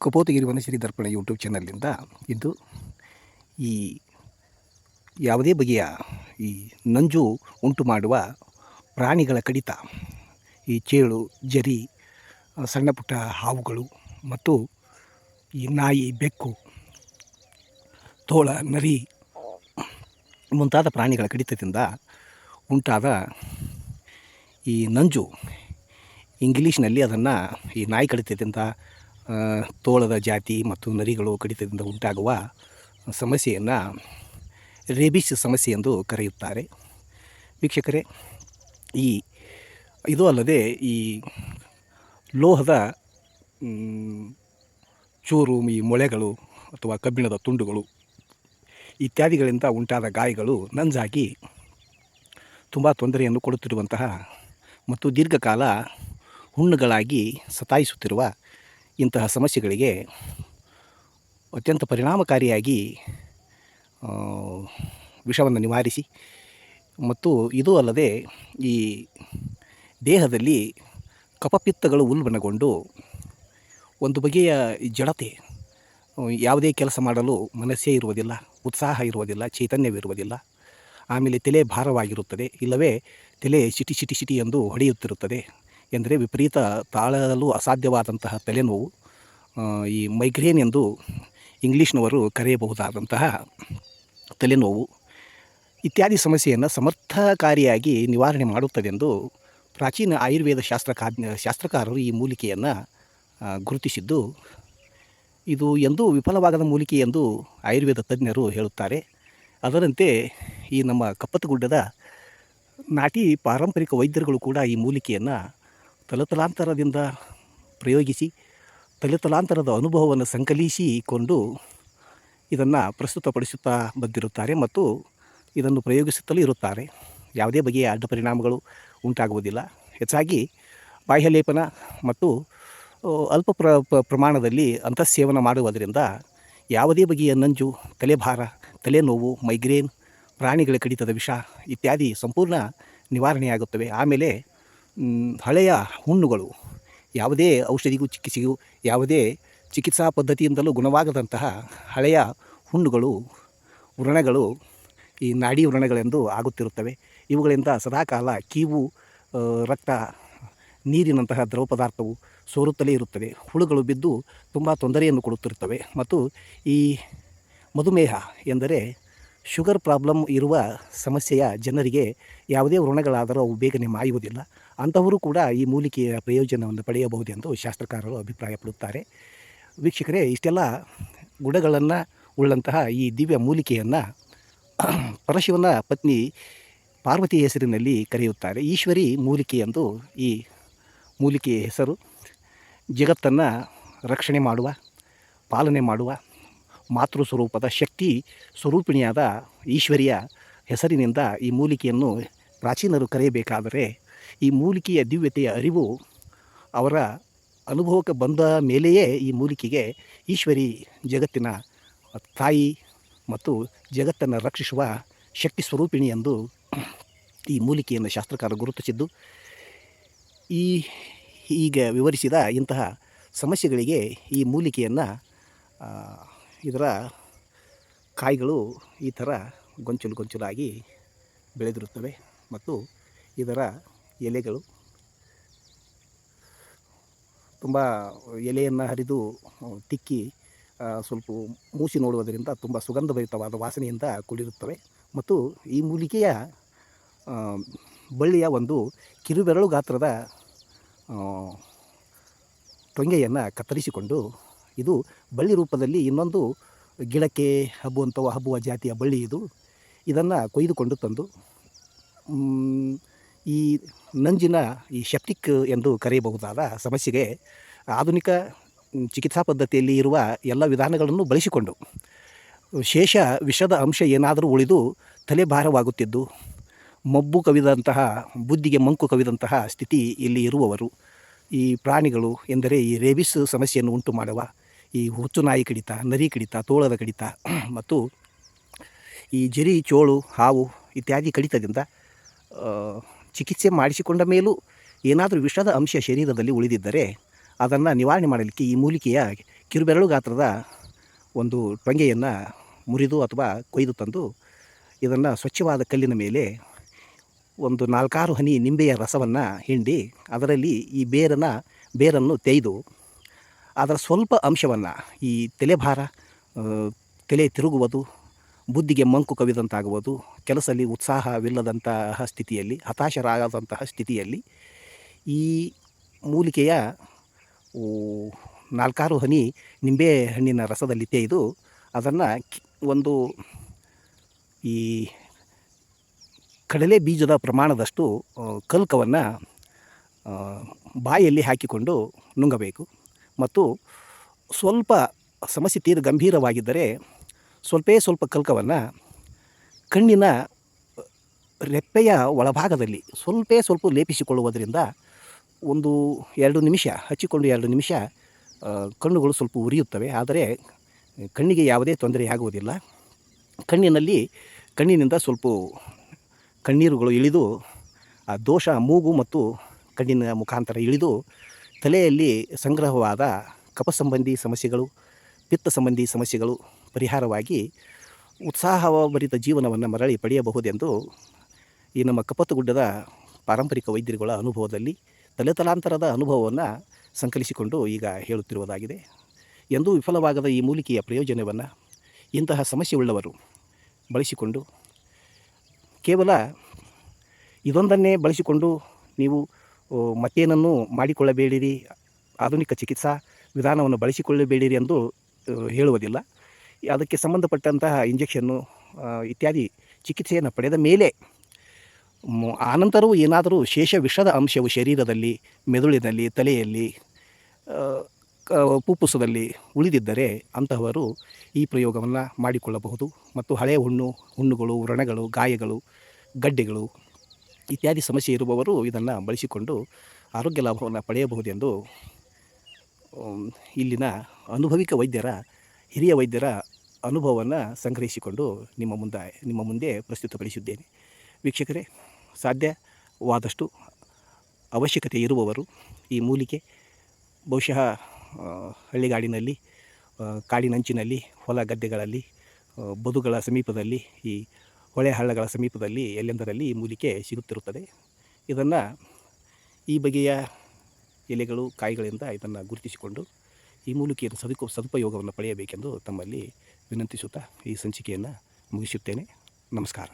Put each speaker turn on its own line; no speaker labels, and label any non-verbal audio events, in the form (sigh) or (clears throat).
ಕಪೋತಗಿರಿ ವನಶ್ರೀ ದರ್ಪಣ YouTube ಚಾನಲ್ನಿಂದ ಇಂದು ಈ ಯಾವುದೇ ಬಗೆಯ ಈ ನಂಜು ಉಂಟು ಮಾಡುವ ಪ್ರಾಣಿಗಳ ಕಡಿತ, ಈ ಚೇಳು, ಜರಿ, ಸಣ್ಣ ಪುಟ್ಟ ಹಾವುಗಳು ಮತ್ತು ಈ ನಾಯಿ, ಬೆಕ್ಕು, ತೋಳ, ನರಿ ಮುಂತಾದ ಪ್ರಾಣಿಗಳ ಕಡಿತದಿಂದ ಉಂಟಾದ ಈ ನಂಜು ಇಂಗ್ಲೀಷ್ನಲ್ಲಿ ಅದನ್ನು ಈ ನಾಯಿ ಕಡಿತದಿಂದ ತೋಳದ ಜಾತಿ ಮತ್ತು ನರಿಗಳು ಕಡಿತದಿಂದ ಉಂಟಾಗುವ ಸಮಸ್ಯೆಯನ್ನು ರೇಬಿಸ್ ಸಮಸ್ಯೆ ಎಂದು ಕರೆಯುತ್ತಾರೆ. ವೀಕ್ಷಕರೇ, ಈ ಇದು ಅಲ್ಲದೆ ಈ ಲೋಹದ ಚೂರು ಈ ಮೊಳೆಗಳು ಅಥವಾ ಕಬ್ಬಿಣದ ತುಂಡುಗಳು ಇತ್ಯಾದಿಗಳಿಂದ ಉಂಟಾದ ಗಾಯಗಳು ನಂಜಾಗಿ ತುಂಬ ತೊಂದರೆಯನ್ನು ಕೊಡುತ್ತಿರುವಂತಹ ಮತ್ತು ದೀರ್ಘಕಾಲ ಹುಣ್ಣುಗಳಾಗಿ ಸತಾಯಿಸುತ್ತಿರುವ ಇಂತಹ ಸಮಸ್ಯೆಗಳಿಗೆ ಅತ್ಯಂತ ಪರಿಣಾಮಕಾರಿಯಾಗಿ ವಿಷವನ್ನು ನಿವಾರಿಸಿ ಮತ್ತು ಇದು ಅಲ್ಲದೆ ಈ ದೇಹದಲ್ಲಿ ಕಪಪಿತ್ತಗಳು ಉಲ್ಬಣಗೊಂಡು ಒಂದು ಬಗೆಯ ಜಡತೆ ಯಾವುದೇ ಕೆಲಸ ಮಾಡಲು ಮನಸ್ಸೇ ಇರುವುದಿಲ್ಲ, ಉತ್ಸಾಹ ಇರುವುದಿಲ್ಲ, ಚೈತನ್ಯವಿರುವುದಿಲ್ಲ. ಆಮೇಲೆ ತಲೆ ಭಾರವಾಗಿರುತ್ತದೆ, ಇಲ್ಲವೇ ತಲೆ ಸಿಟಿ ಚಿಟಿ ಸಿಟಿ ಎಂದು ಹೊಡೆಯುತ್ತಿರುತ್ತದೆ. ಎಂದರೆ ವಿಪರೀತ ತಾಳಲು ಅಸಾಧ್ಯವಾದಂತಹ ತಲೆನೋವು. ಈ ಮೈಗ್ರೇನ್ ಎಂದು ಇಂಗ್ಲೀಷ್ನವರು ಕರೆಯಬಹುದಾದಂತಹ ತಲೆನೋವು ಇತ್ಯಾದಿ ಸಮಸ್ಯೆಯನ್ನು ಸಮರ್ಥಕಾರಿಯಾಗಿ ನಿವಾರಣೆ ಮಾಡುತ್ತದೆಂದು ಪ್ರಾಚೀನ ಆಯುರ್ವೇದ ಶಾಸ್ತ್ರಕಾ ಶಾಸ್ತ್ರಕಾರರು ಈ ಮೂಲಿಕೆಯನ್ನು ಗುರುತಿಸಿದ್ದು. ಇದು ಎಂದೂ ವಿಫಲವಾಗದ ಮೂಲಿಕೆ ಎಂದು ಆಯುರ್ವೇದ ತಜ್ಞರು ಹೇಳುತ್ತಾರೆ. ಅದರಂತೆ ಈ ನಮ್ಮ ಕಪ್ಪತ್ತಗುಡ್ಡದ ನಾಟಿ ಪಾರಂಪರಿಕ ವೈದ್ಯರುಗಳು ಕೂಡ ಈ ಮೂಲಿಕೆಯನ್ನು ತಲತಲಾಂತರದಿಂದ ಪ್ರಯೋಗಿಸಿ ತಲೆತಲಾಂತರದ ಅನುಭವವನ್ನು ಸಂಕಲಿಸಿಕೊಂಡು ಇದನ್ನು ಪ್ರಸ್ತುತಪಡಿಸುತ್ತಾ ಬಂದಿರುತ್ತಾರೆ ಮತ್ತು ಇದನ್ನು ಪ್ರಯೋಗಿಸುತ್ತಲೂ ಇರುತ್ತಾರೆ. ಯಾವುದೇ ಬಗೆಯ ಅಡ್ಡ ಪರಿಣಾಮಗಳು ಉಂಟಾಗುವುದಿಲ್ಲ. ಹೆಚ್ಚಾಗಿ ಬಾಹ್ಯಲೇಪನ ಮತ್ತು ಅಲ್ಪ ಪ್ರ ಪ್ರಮಾಣದಲ್ಲಿ ಅಂತಃಸೇವನ ಮಾಡುವುದರಿಂದ ಯಾವುದೇ ಬಗೆಯ ನಂಜು, ತಲೆಭಾರ, ತಲೆನೋವು, ಮೈಗ್ರೇನ್, ಪ್ರಾಣಿಗಳ ಕಡಿತದ ವಿಷ ಇತ್ಯಾದಿ ಸಂಪೂರ್ಣ ನಿವಾರಣೆಯಾಗುತ್ತವೆ. ಆಮೇಲೆ ಹಳೆಯ ಹುಣ್ಣುಗಳು ಯಾವುದೇ ಔಷಧಿಗೂ ಚಿಕಿತ್ಸೆಗೂ ಯಾವುದೇ ಚಿಕಿತ್ಸಾ ಪದ್ಧತಿಯಿಂದಲೂ ಗುಣವಾಗದಂತಹ ಹಳೆಯ ಹುಣ್ಣುಗಳು, ವ್ರಣಗಳು, ಈ ನಾಡಿ ವ್ರಣಗಳೆಂದು ಆಗುತ್ತಿರುತ್ತವೆ. ಇವುಗಳಿಂದ ಸದಾಕಾಲ ಕೀವು ರಕ್ತ, ನೀರಿನಂತಹ ದ್ರವ ಪದಾರ್ಥವು ಸೋರುತ್ತಲೇ ಇರುತ್ತದೆ. ಹುಳುಗಳು ಬಿದ್ದು ತುಂಬ ತೊಂದರೆಯನ್ನು ಕೊಡುತ್ತಿರುತ್ತವೆ. ಮತ್ತು ಈ ಮಧುಮೇಹ ಎಂದರೆ ಶುಗರ್ ಪ್ರಾಬ್ಲಮ್ ಇರುವ ಸಮಸ್ಯೆಯ ಜನರಿಗೆ ಯಾವುದೇ ವ್ರಣಗಳಾದರೂ ಅವು ಬೇಗನೆ ಮಾಯುವುದಿಲ್ಲ. ಅಂಥವರು ಕೂಡ ಈ ಮೂಲಿಕೆಯ ಪ್ರಯೋಜನವನ್ನು ಪಡೆಯಬಹುದೆಂದು ಶಾಸ್ತ್ರಕಾರರು ಅಭಿಪ್ರಾಯಪಡುತ್ತಾರೆ. ವೀಕ್ಷಕರೇ, ಇಷ್ಟೆಲ್ಲ ಗುಣಗಳನ್ನು ಉಳ್ಳಂತಹ ಈ ದಿವ್ಯ ಮೂಲಿಕೆಯನ್ನು (clears throat) ಪರಶಿವನ ಪತ್ನಿ ಪಾರ್ವತಿ ಹೆಸರಿನಲ್ಲಿ ಕರೆಯುತ್ತಾರೆ. ಈಶ್ವರಿ ಮೂಲಿಕೆ ಎಂದು ಈ ಮೂಲಿಕೆಯ ಹೆಸರು. ಜಗತ್ತನ್ನು ರಕ್ಷಣೆ ಮಾಡುವ, ಪಾಲನೆ ಮಾಡುವ ಮಾತೃ ಸ್ವರೂಪದ ಶಕ್ತಿ ಸ್ವರೂಪಿಣಿಯಾದ ಈಶ್ವರಿಯ ಹೆಸರಿನಿಂದ ಈ ಮೂಲಿಕೆಯನ್ನು ಪ್ರಾಚೀನರು ಕರೆಯಬೇಕಾದರೆ ಈ ಮೂಲಿಕೆಯ ದಿವ್ಯತೆಯ ಅರಿವು ಅವರ ಅನುಭವಕ್ಕೆ ಬಂದ ಮೇಲೆಯೇ ಈ ಮೂಲಿಕೆಗೆ ಈಶ್ವರಿ ಜಗತ್ತಿನ ತಾಯಿ ಮತ್ತು ಜಗತ್ತನ್ನು ರಕ್ಷಿಸುವ ಶಕ್ತಿ ಸ್ವರೂಪಿಣಿ ಎಂದು ಈ ಮೂಲಿಕೆಯನ್ನು ಶಾಸ್ತ್ರಕಾರ ಗುರುತಿಸಿದ್ದು, ಈ ಈಗ ವಿವರಿಸಿದ ಇಂತಹ ಸಮಸ್ಯೆಗಳಿಗೆ ಈ ಮೂಲಿಕೆಯನ್ನು ಇದರ ಕಾಯಿಗಳು ಈ ಥರ ಗೊಂಚಲು ಗೊಂಚಲಾಗಿ ಬೆಳೆದಿರುತ್ತವೆ ಮತ್ತು ಇದರ ಎಲೆಗಳು ತುಂಬ ಎಲೆಯನ್ನು ಹರಿದು ತಿಕ್ಕಿ ಸ್ವಲ್ಪ ಮೂಸಿ ನೋಡುವುದರಿಂದ ತುಂಬ ಸುಗಂಧಭರಿತವಾದ ವಾಸನೆಯಿಂದ ಕೂಡಿರುತ್ತವೆ. ಮತ್ತು ಈ ಮೂಲಿಕೆಯ ಬಳ್ಳಿಯ ಒಂದು ಕಿರುಬೆರಳು ಗಾತ್ರದ ಟೊಂಗೆಯನ್ನು ಕತ್ತರಿಸಿಕೊಂಡು ಇದು ಬಳ್ಳಿ ರೂಪದಲ್ಲಿ ಇನ್ನೊಂದು ಗಿಡಕ್ಕೆ ಹಬ್ಬುವಂಥವು ಹಬ್ಬುವ ಜಾತಿಯ ಬಳ್ಳಿ ಇದು. ಇದನ್ನು ಕೊಯ್ದುಕೊಂಡು ತಂದು ಈ ನಂಜಿನ ಈ ಶೆಪ್ಟಿಕ್ ಎಂದು ಕರೆಯಬಹುದಾದ ಸಮಸ್ಯೆಗೆ ಆಧುನಿಕ ಚಿಕಿತ್ಸಾ ಪದ್ಧತಿಯಲ್ಲಿ ಇರುವ ಎಲ್ಲ ವಿಧಾನಗಳನ್ನು ಬಳಸಿಕೊಂಡು ಶೇಷ ವಿಷದ ಅಂಶ ಏನಾದರೂ ಉಳಿದು ತಲೆ ಭಾರವಾಗುತ್ತಿದ್ದು, ಮಬ್ಬು ಕವಿದಂತಹ, ಬುದ್ಧಿಗೆ ಮಂಕು ಕವಿದಂತಹ ಸ್ಥಿತಿ ಇಲ್ಲಿ ಇರುವವರು. ಈ ಪ್ರಾಣಿಗಳು ಎಂದರೆ ಈ ರೇಬಿಸ್ ಸಮಸ್ಯೆಯನ್ನು ಉಂಟು ಮಾಡುವ ಈ ಹುಚ್ಚು ನಾಯಿ ಕಡಿತ, ನರಿ ಕಡಿತ, ತೋಳದ ಕಡಿತ, (clears throat) ಮತ್ತು ಈ ಜರಿ, ಚೋಳು, ಹಾವು ಇತ್ಯಾದಿ ಕಡಿತದಿಂದ ಚಿಕಿತ್ಸೆ ಮಾಡಿಸಿಕೊಂಡ ಮೇಲೂ ಏನಾದರೂ ವಿಷದ ಅಂಶ ಶರೀರದಲ್ಲಿ ಉಳಿದಿದ್ದರೆ ಅದನ್ನು ನಿವಾರಣೆ ಮಾಡಲಿಕ್ಕೆ ಈ ಮೂಲಿಕೆಯ ಕಿರುಬೆರಳು ಗಾತ್ರದ ಒಂದು ಟೊಂಗೆಯನ್ನು ಮುರಿದು ಅಥವಾ ಕೊಯ್ದು ತಂದು ಇದನ್ನು ಸ್ವಚ್ಛವಾದ ಕಲ್ಲಿನ ಮೇಲೆ ಒಂದು ನಾಲ್ಕಾರು ಹನಿ ನಿಂಬೆಯ ರಸವನ್ನು ಹಿಂಡಿ ಅದರಲ್ಲಿ ಈ ಬೇರನ್ನು ಬೇರನ್ನು ತೆಗೆದು ಅದರ ಸ್ವಲ್ಪ ಅಂಶವನ್ನು ಈ ತಲೆಭಾರ ತಲೆ ತಿರುಗುವುದು, ಬುದ್ಧಿಗೆ ಮಂಕು ಕವಿದಂತಾಗುವುದು ಕೆಲಸದಲ್ಲಿ ಉತ್ಸಾಹವಿಲ್ಲದಂತಹ ಸ್ಥಿತಿಯಲ್ಲಿ, ಹತಾಶರಾಗದಂತಹ ಸ್ಥಿತಿಯಲ್ಲಿ ಈ ಮೂಲಿಕೆಯ ನಾಲ್ಕಾರು ಹನಿ ನಿಂಬೆ ಹಣ್ಣಿನ ರಸದಲ್ಲಿ ತೆಗೆದು ಅದನ್ನು ಒಂದು ಈ ಕಡಲೆ ಬೀಜದ ಪ್ರಮಾಣದಷ್ಟು ಕಲ್ಕವನ್ನು ಬಾಯಲ್ಲಿ ಹಾಕಿಕೊಂಡು ನುಂಗಬೇಕು. ಮತ್ತು ಸ್ವಲ್ಪ ಸಮಸ್ಯೆ ತೀರ ಗಂಭೀರವಾಗಿದ್ದರೆ ಸ್ವಲ್ಪೇ ಸ್ವಲ್ಪ ಕಲ್ಕವನ್ನು ಕಣ್ಣಿನ ರೆಪ್ಪೆಯ ಒಳಭಾಗದಲ್ಲಿ ಸ್ವಲ್ಪೇ ಸ್ವಲ್ಪ ಲೇಪಿಸಿಕೊಳ್ಳುವುದರಿಂದ ಒಂದು ಎರಡು ನಿಮಿಷ, ಹಚ್ಚಿಕೊಂಡು ಎರಡು ನಿಮಿಷ ಕಣ್ಣುಗಳು ಸ್ವಲ್ಪ ಉರಿಯುತ್ತವೆ. ಆದರೆ ಕಣ್ಣಿಗೆ ಯಾವುದೇ ತೊಂದರೆಯಾಗುವುದಿಲ್ಲ. ಕಣ್ಣಿನಲ್ಲಿ, ಕಣ್ಣಿನಿಂದ ಸ್ವಲ್ಪ ಕಣ್ಣೀರುಗಳು ಇಳಿದು, ಆ ದೋಷ, ಮೂಗು ಮತ್ತು ಕಣ್ಣಿನ ಮುಖಾಂತರ ಇಳಿದು ತಲೆಯಲ್ಲಿ ಸಂಗ್ರಹವಾದ ಕಪ ಸಂಬಂಧಿ ಸಮಸ್ಯೆಗಳು ಪಿತ್ತ ಸಂಬಂಧಿ ಸಮಸ್ಯೆಗಳು ಪರಿಹಾರವಾಗಿ ಉತ್ಸಾಹಭರಿತ ಜೀವನವನ್ನು ಮರಳಿ ಪಡೆಯಬಹುದೆಂದು ಈ ನಮ್ಮ ಕಪ್ಪತ್ತಗುಡ್ಡದ ಪಾರಂಪರಿಕ ವೈದ್ಯರುಗಳ ಅನುಭವದಲ್ಲಿ ತಲೆತಲಾಂತರದ ಅನುಭವವನ್ನು ಸಂಕಲಿಸಿಕೊಂಡು ಈಗ ಹೇಳುತ್ತಿರುವುದಾಗಿದೆ. ಎಂದೂ ವಿಫಲವಾಗದ ಈ ಮೂಲಿಕೆಯ ಪ್ರಯೋಜನವನ್ನು ಇಂತಹ ಸಮಸ್ಯೆ ಉಳ್ಳವರು ಬಳಸಿಕೊಂಡು ಕೇವಲ ಇದೊಂದನ್ನೇ ಬಳಸಿಕೊಂಡು ನೀವು ಮತ್ತೇನನ್ನು ಮಾಡಿಕೊಳ್ಳಬೇಡಿರಿ? ಆಧುನಿಕ ಚಿಕಿತ್ಸಾ ವಿಧಾನವನ್ನು ಬಳಸಿಕೊಳ್ಳಬೇಡಿರಿ ಎಂದು ಹೇಳುವುದಿಲ್ಲ. ಅದಕ್ಕೆ ಸಂಬಂಧಪಟ್ಟಂತಹ ಇಂಜೆಕ್ಷನ್ನು ಇತ್ಯಾದಿ ಚಿಕಿತ್ಸೆಯನ್ನು ಪಡೆದ ಮೇಲೆ ಆನಂತರವೂ ಏನಾದರೂ ಶೇಷ ವಿಷದ ಅಂಶವು ಶರೀರದಲ್ಲಿ, ಮೆದುಳಿನಲ್ಲಿ, ತಲೆಯಲ್ಲಿ ಪೂಪುಸದಲ್ಲಿ ಉಳಿದಿದ್ದರೆ ಅಂತಹವರು ಈ ಪ್ರಯೋಗವನ್ನು ಮಾಡಿಕೊಳ್ಳಬಹುದು. ಮತ್ತು ಹಳೆಯ ಹುಣ್ಣು, ಹುಣ್ಣುಗಳು, ವ್ರಣಗಳು, ಗಾಯಗಳು, ಗಡ್ಡೆಗಳು ಇತ್ಯಾದಿ ಸಮಸ್ಯೆ ಇರುವವರು ಇದನ್ನು ಬಳಸಿಕೊಂಡು ಆರೋಗ್ಯ ಲಾಭವನ್ನು ಪಡೆಯಬಹುದೆಂದು ಇಲ್ಲಿನ ಅನುಭವಿಕ ವೈದ್ಯರ, ಹಿರಿಯ ವೈದ್ಯರ ಅನುಭವವನ್ನು ಸಂಗ್ರಹಿಸಿಕೊಂಡು ನಿಮ್ಮ ಮುಂದೆ ನಿಮ್ಮ ಮುಂದೆ ಪ್ರಸ್ತುತಪಡಿಸಿದ್ದೇನೆ. ವೀಕ್ಷಕರೇ ಸಾಧ್ಯವಾದಷ್ಟು ಅವಶ್ಯಕತೆ ಇರುವವರು ಈ ಮೂಲಿಕೆ, ಬಹುಶಃ ಹಳ್ಳಿಗಾಡಿನಲ್ಲಿ ಕಾಡಿನಂಚಿನಲ್ಲಿ, ಹೊಲ ಗದ್ದೆಗಳಲ್ಲಿ ಬದುಗಳ ಸಮೀಪದಲ್ಲಿ ಈ ಹೊಳೆ ಹಳ್ಳಗಳ ಸಮೀಪದಲ್ಲಿ ಎಲ್ಲೆಂದರಲ್ಲಿ ಈ ಮೂಲಿಕೆ ಸಿಗುತ್ತಿರುತ್ತದೆ. ಇದನ್ನು ಈ ಬಗೆಯ ಎಲೆಗಳು, ಕಾಯಿಗಳಿಂದ ಇದನ್ನು ಗುರುತಿಸಿಕೊಂಡು ಈ ಮೂಲಿಕೆಯನ್ನು ಸದುಕು, ಸದುಪಯೋಗವನ್ನು ಪಡೆಯಬೇಕೆಂದು ತಮ್ಮಲ್ಲಿ ವಿನಂತಿಸುತ್ತಾ ಈ ಸಂಚಿಕೆಯನ್ನು ಮುಗಿಸುತ್ತೇನೆ. ನಮಸ್ಕಾರ.